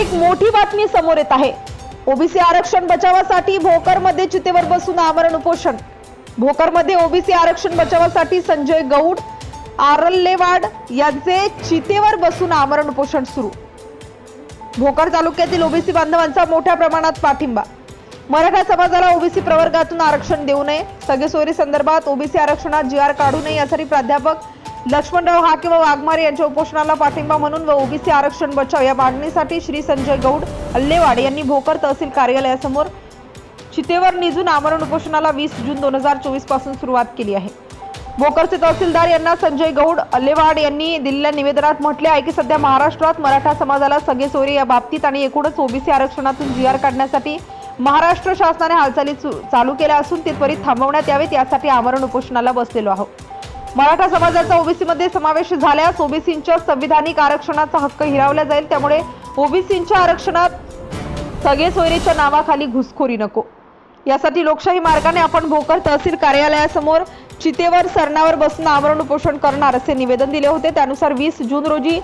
एक मोठी बातमी समोर येत आहे. ओबीसी आरक्षण बचावासाठी भोकरमध्ये चितेवर बसून आमरण उपोषण. भोकरमध्ये ओबीसी आरक्षण बचावासाठी संजय गौड आरल्लेवाड यांचे चितेवर बसून आमरण उपोषण सुरू. भोकर तालुक्यातील ओबीसी बांधवांचा मोठ्या प्रमाणात पाठिंबा. मराठा समाजाला ओबीसी प्रवर्गातून आरक्षण देऊ नये. सगळे सोयरी संदर्भात ओबीसी आरक्षणात जी आर काढू नये यासाठी प्राध्यापक लक्ष्मणराव हाके व वाघमारे यांच्या उपोषणाला पाठिंबा म्हणून व ओबीसी आरक्षण बचाव या मागणीसाठी श्री संजय गौड अल्लेवाड यांनी भोकर तहसील कार्यालयासमोर चितेवर निजून आमरण उपोषणाला वीस जून दोन हजार चोवीसपासून सुरुवात केली आहे. भोकरचे तहसीलदार यांना संजय गौड अल्लेवाड यांनी दिलेल्या निवेदनात म्हटले आहे की सध्या महाराष्ट्रात मराठा समाजाला सगळे सोयरे या बाबतीत आणि एकूणच ओबीसी आरक्षणातून जी काढण्यासाठी महाराष्ट्र शासनाने हालचाली चालू केल्या असून ते त्वरित थांबवण्यात यावेत यासाठी आमरण उपोषणाला बसलेलो आहोत. मराठा समाजाचा ओबीसीमध्ये समावेश झाल्यास ओबीसींच्या संविधानिक आरक्षणाचा हक्क हिरावला जाईल. त्यामुळे ओबीसींच्या आरक्षणात सगळे सोयरीच्या नावाखाली घुसखोरी नको. यासाठी लोकशाही मार्गाने आपण भोकर तहसील कार्यालयासमोर चितेवर सरणावर बसून आमरण उपोषण करणार असे निवेदन दिले होते. त्यानुसार वीस जून रोजी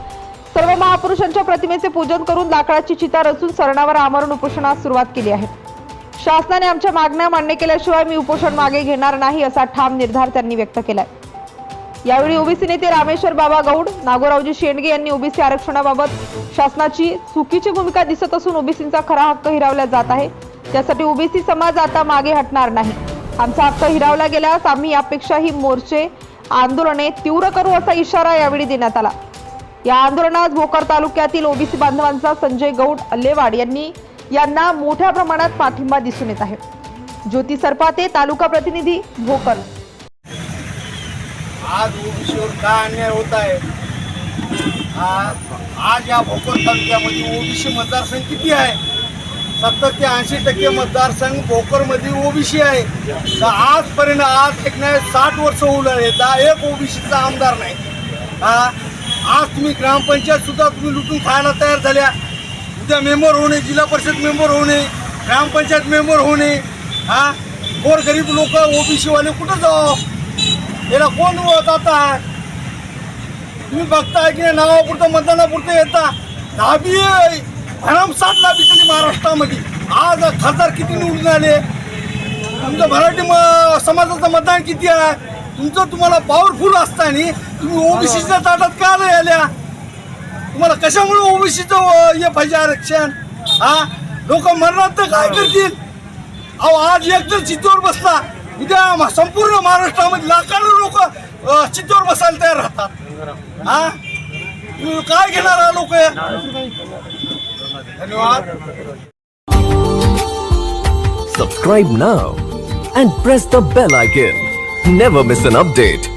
सर्व महापुरुषांच्या प्रतिमेचे पूजन करून लाकडाची चिता रचून सरणावर आमरण उपोषणास सुरुवात केली आहे. शासनाने आमच्या मागण्या मान्य केल्याशिवाय मी उपोषण मागे घेणार नाही असा ठाम निर्धार त्यांनी व्यक्त केलाय. यावेळी ओबीसी नेते रामेश्वर बाबा गौड नागोरावजी शेंडगे यांनी ओबीसी आरक्षणाबाबत शासनाची चुकीची भूमिका दिसत असून ओबीसींचा खरा हक्क हिरावला जात आहे. त्यासाठी ओबीसी समाज आता मागे हटणार नाही. आमचा हक्क हिरावला गेल्यास आम्ही यापेक्षाही मोर्चे आंदोलने तीव्र करू असा इशारा यावेळी देण्यात आला. या आंदोलनात भोकर तालुक्यातील ओबीसी बांधवांचा संजय गौड अल्लेवाड यांनी यांना मोठ्या प्रमाणात पाठिंबा दिसून येत आहे. ज्योती सरपाते तालुका प्रतिनिधी भोकर. आज ओबीसीवर काय अन्याय होत आहे? आज आज या भोकर तालुक्यामध्ये ओबीसी मतदारसंघ किती आहे? सत्तर ते ऐंशी टक्के मतदारसंघ भोकरमध्ये ओबीसी आहे. तर आजपर्यंत आज एक नाही साठ वर्ष होऊन आहे एक ओबीसीचा आमदार नाही. हा? आज तुम्ही ग्रामपंचायतसुद्धा तुम्ही लुटून खायला तयार झाल्या. उद्या मेंबर होणे जिल्हा परिषद मेंबर होणे ग्रामपंचायत मेंबर होणे. हा? गोरगरीब लोक ओबीसीवाले कुठं जाऊ? याला कोण जात आहात तुम्ही बघताय की नाही? नावापुरतं मतदानापुरतं येता. दहावी भरमसाठ लाभी केली महाराष्ट्रामध्ये. आज खासदार किती निवडून आले? तुमचं मराठी म समाजाचं मतदान किती आहे? तुमचं तुम्हाला पॉवरफुल असताना तुम्ही ओबीसीच्या ताटात का नाही आल्या? तुम्हाला कशामुळे ओबीसीचं हे पाहिजे आरक्षण? हा? लोक मरणार तर काय करतील? अहो आज एक जर चित्तूर बसला. उद्या संपूर्ण महाराष्ट्रामध्ये लाखांना लोक चित्तोर बसायला तयार राहतात हा काय घेणार लोक धन्यवाद Subscribe now and press the bell icon. Never miss an update.